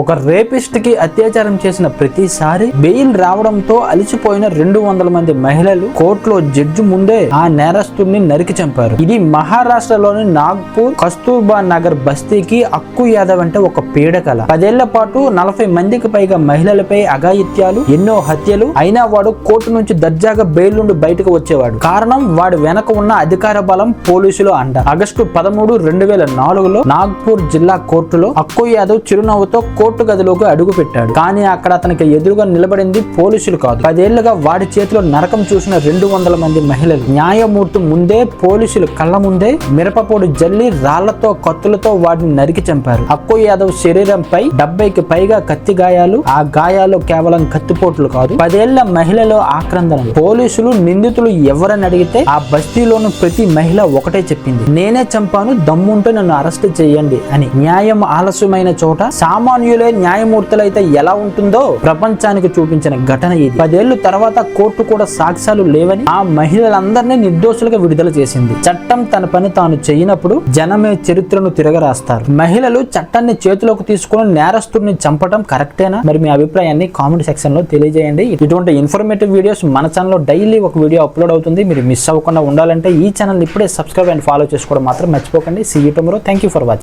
ఒక రేపిస్ట్కి అత్యాచారం చేసిన ప్రతిసారి బెయిల్ రావడంతో అలిసిపోయిన రెండు వందల మంది మహిళలు కోర్టులో జడ్జి ముందే ఆ నేరస్తుడిని నరికి చంపారు. ఇది మహారాష్ట్రలోని నాగ్పూర్ కస్తూర్బా నగర్ బస్తీకి అక్కు యాదవ్ అంటే ఒక పీడకల. పదేళ్ళ పాటు నలభై మందికి పైగా మహిళలపై అఘాయిత్యాలు ఎన్నో హత్యలు అయినా వాడు కోర్టు నుంచి దర్జాగా బెయిల్ నుండి బయటకు వచ్చేవాడు. కారణం వాడు వెనక ఉన్న అధికార బలం పోలీసులు అంట ఆగస్టు పదమూడు రెండు వేల నాలుగులో నాగ్పూర్ జిల్లా కోర్టులో అక్కు యాదవ్ చిరునవ్వుతో కోర్టు గదిలోకి అడుగు పెట్టాడు. కానీ అక్కడ అతనికి ఎదురుగా నిలబడింది పోలీసులు కాదు. పదేళ్ళుగా వాడి చేతిలో నరకం చూసిన రెండు వందల మంది మహిళలు. న్యాయమూర్తి ముందే పోలీసులు కళ్ళ ముందే మిరపపొడి జల్లి రాళ్ళతో కత్తులతో వాడిని నరికి చంపారు. అక్కు యాదవ్ శరీరంపై డెబ్బైకి పైగా కత్తి గాయాలు. ఆ గాయాలు కేవలం కత్తిపోట్లు కాదు పదేళ్ళ మహిళలో ఆక్రందనలు. పోలీసులు నిందితులు ఎవరని అడిగితే ఆ బస్తీలోని ప్రతి మహిళ ఒకటే చెప్పింది. నేనే చంపాను దమ్ముంటే నన్ను అరెస్ట్ చేయండి అని. న్యాయం ఆలస్యమైన చోట సామాన్యులు న్యాయమూర్తులు అయితే ఎలా ఉంటుందో ప్రపంచానికి చూపించిన ఘటన ఇది. పదేళ్ళ తర్వాత కోర్టు కూడా సాక్ష్యాలు లేవని ఆ మహిళలందరినీ నిర్దోషులుగా విడుదల చేసింది. చట్టం తన పని తాను చేయనప్పుడు జనమే చరిత్రను తిరగరాస్తారు. మహిళలు చట్టాన్ని చేతిలోకి తీసుకుని నేరస్తుడిని చంపడం కరెక్టేనా? మరి మీ అభిప్రాయాన్ని కామెంట్ సెక్షన్లో తెలియజేయండి. ఇటువంటి ఇన్ఫర్మేటివ్ వీడియోస్ మన ఛానల్లో డైలీ ఒక వీడియో అప్లోడ్ అవుతుంది. మీరు మిస్ అవ్వకుండా ఉండాలంటే ఈ ఛానల్ ఇప్పుడే సబ్స్క్రైబ్ అండ్ ఫాలో చేసుకోవడం మాత్రం మర్చిపోకండి. See you tomorrow thank you for watching